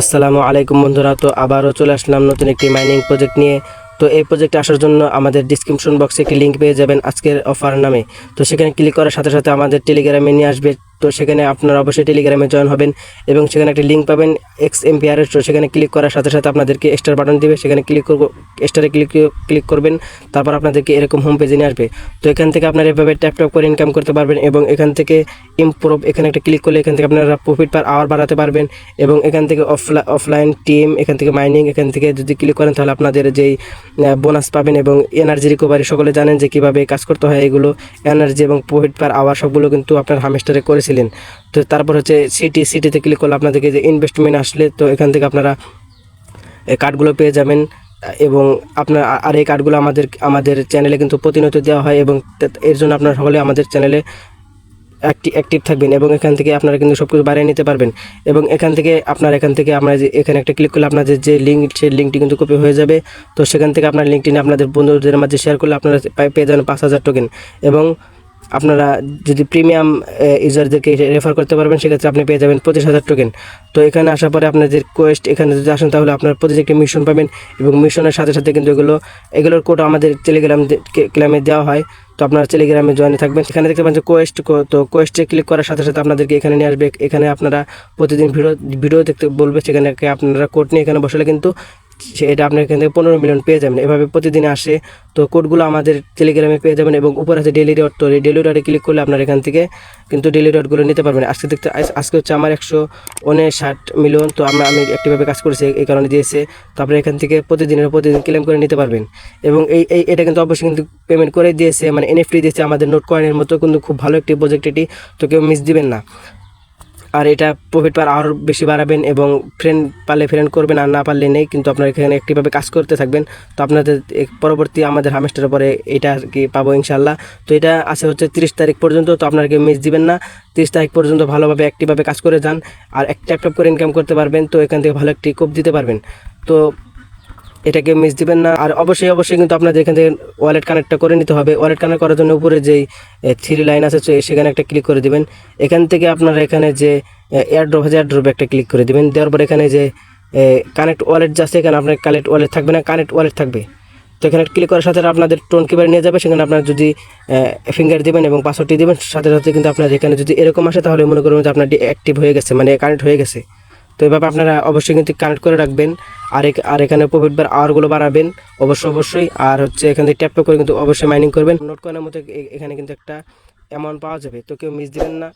আসসালামু আলাইকুম বন্ধুরা, তো আবারও চলে আসলাম নতুন একটি মাইনিং প্রজেক্ট নিয়ে। তো এই প্রজেক্টে আসার জন্য আমাদের ডিসক্রিপশন বক্সে একটি লিঙ্ক পেয়ে যাবেন আজকের অফার নামে। তো সেখানে ক্লিক করার সাথে সাথে আমাদের টেলিগ্রামে নিয়ে আসবে। তো সেখানে আপনারা অবশ্যই টেলিগ্রামে জয়েন হবেন এবং সেখানে একটা লিঙ্ক পাবেন এক্স এমপিআর তো সেখানে ক্লিক করার সাথে সাথে আপনাদেরকে স্টার বাটন দিবে। সেখানে ক্লিক করব স্টারে ক্লিক ক্লিক করবেন, তারপর আপনাদেরকে এরকম হোম পেজে নিয়ে আসবে। তো এখান থেকে আপনারা এভাবে ট্যাপ ট্যাপ করে ইনকাম করতে পারবেন এবং এখান থেকে ইমপ্রুভ এখানে একটা ক্লিক করলে এখান থেকে আপনারা প্রফিট পার আওয়ার বাড়াতে পারবেন এবং এখান থেকে অফলা অফলাইন টিম এখান থেকে মাইনিং এখান থেকে যদি ক্লিক করেন তাহলে আপনাদের যেই বোনাস পাবেন এবং এনার্জি রিকভারি সকলে জানেন যে কীভাবে কাজ করতে হয় এগুলো। এনার্জি এবং প্রফিট পার আওয়ার সবগুলো কিন্তু আপনার হামেস্টারে করেছিলেন। তো তারপর হচ্ছে সিটি সিটিতে ক্লিক করলে আপনাদেরকে যে ইনভেস্টমেন্ট আসলে, তো এখান থেকে আপনারা এই কার্ডগুলো পেয়ে যাবেন। এবং আপনার আর এই কার্ডগুলো আমাদের আমাদের চ্যানেলে কিন্তু প্রতিনিয়ত দেওয়া হয় এবং এর জন্য আপনারা সকলে আমাদের চ্যানেলে অ্যাক্টিভ অ্যাক্টিভ থাকবেন এবং এখান থেকে আপনারা কিন্তু সব কিছু বাড়িয়ে নিতে পারবেন। এবং এখান থেকে আপনার, এখান থেকে আমরা যে, এখানে একটা ক্লিক করলে আপনাদের যে লিঙ্ক সেই লিঙ্কটি কিন্তু কপি হয়ে যাবে। তো সেখান থেকে আপনার লিঙ্কটি আপনাদের বন্ধুদের মাঝে শেয়ার করলে আপনারা পেয়ে যাবেন পাঁচ হাজার টোকেন এবং আপনারা যদি প্রিমিয়াম ইউজারদেরকে রেফার করতে পারবেন, সেক্ষেত্রে আপনি পেয়ে যাবেন পঁচিশ হাজার টোকেন তো এখানে আসার পরে আপনাদের কোয়েস্ট এখানে যদি আসেন, তাহলে আপনার প্রতিটি একটি মিশন পাবেন এবং মিশনের সাথে সাথে কিন্তু এগুলো, এগুলোর কোড আমাদের টেলিগ্রাম ক্লামে দেওয়া হয়। তো আপনারা টেলিগ্রামে জয়েন থাকবেন। এখানে দেখতে পাচ্ছেন কোয়েস্ট তো কোয়েস্টে ক্লিক করার সাথে সাথে আপনাদেরকে এখানে নিয়ে আসবে। এখানে আপনারা প্রতিদিন ভিডিও ভিডিও দেখতে বলবে, সেখানে আপনারা কোড নিয়ে এখানে বসলে কিন্তু এটা আপনি এখান থেকে পনেরো মিলিয়ন পেয়ে যাবেন। এভাবে প্রতিদিন আসে, তো কোডগুলো আমাদের টেলিগ্রামে পেয়ে যাবেন এবং উপরে আছে ডেলি ডট তো ডেলি ডটে ক্লিক করলে আপনার এখান থেকে কিন্তু ডেলি ডটগুলো নিতে পারবেন। আজকে দেখতে আজকে হচ্ছে আমার একশো উনষাট মিলিয়ন তো আমরা, আমি একটিভাবে কাজ করেছি, এই কারণে দিয়েছে। তো আপনি এখান থেকে প্রতিদিনের প্রতিদিন ক্লেম করে নিতে পারবেন। এবং এই এই, এটা কিন্তু অবশ্যই কিন্তু পেমেন্ট করে দিয়েছে মানে এনএফটি দিয়েছে আমাদের নোট কয়েনের মতো, কিন্তু খুব ভালো একটি প্রজেক্ট এটি, তো কেউ মিস দিবেন না। আর এটা প্রফিট পার আরও বেশি বাড়াবেন এবং ফ্রেন্ড পারলে ফ্রেন্ড করবেন আর না পারলে নেই, কিন্তু আপনারা এখানে একটিভাবে কাজ করতে থাকবেন। তো আপনাদের পরবর্তী আমাদের হামেস্টারের পরে এটা আর কি পাবো ইনশাল্লাহ তো এটা আছে হচ্ছে তিরিশ তারিখ পর্যন্ত, তো আপনারা কেউ মিস দিবেন না। তিরিশ তারিখ পর্যন্ত ভালোভাবে একটিভাবে কাজ করে যান আর একটা ট্যাপ করে ইনকাম করতে পারবেন, তো এখান থেকে ভালো একটি কোপ দিতে পারবেন। তো এটাকে মিস দিবেন না। আর অবশ্যই অবশ্যই কিন্তু আপনাদের এখান থেকে ওয়ালেট কানেক্টটা করে নিতে হবে। ওয়ালেট কানেক্ট করার জন্য উপরে যেই থ্রি লাইন আছে সেখানে একটা ক্লিক করে দিবেন। এখান থেকে আপনারা এখানে যে এয়ারড্রপ আছে এয়ারড্রপে একটা ক্লিক করে দিবেন। দেওয়ার পর এখানে যে কানেক্ট ওয়ালেট যাচ্ছে, এখানে আপনার কানেক্ট ওয়ালেট থাকবে না কানেক্ট ওয়ালেট থাকবে। তো এখানে ক্লিক করার সাথে আপনাদের টোন কিবারে নিয়ে যাবে, সেখানে আপনার যদি ফিঙ্গার দিবেন এবং পাসওয়ার্ডটি দিবেন, সাথে সাথে কিন্তু আপনার এখানে যদি এরকম আসে, তাহলে মনে করবেন যে আপনার অ্যাক্টিভ হয়ে গেছে মানে কানেক্ট হয়ে গেছে। তো এভাবে আপনারা অবশ্যই কিন্তু কানেক্ট করে রাখবেন। আর আর এখানে প্রফিট বার আওয়ারগুলো বাড়াবেন, অবশ্যই অবশ্যই। আর হচ্ছে এখান থেকে ট্যাপ করে কিন্তু অবশ্যই মাইনিং করবেন। নোট কয়েনের মতো এখানে কিন্তু একটা অ্যামাউন্ট পাওয়া যাবে। তো কেউ মিস দিবেন না।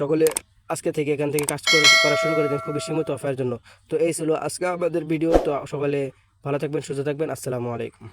সকলে আজকে থেকে এখান থেকে কাজ করা শুরু করে দিন খুবই সীমিত অফারের জন্য। তো এই ছিল আজকে আমাদের ভিডিও তো সকলে ভালো থাকবেন, সুস্থ থাকবেন। আসসালামু আলাইকুম।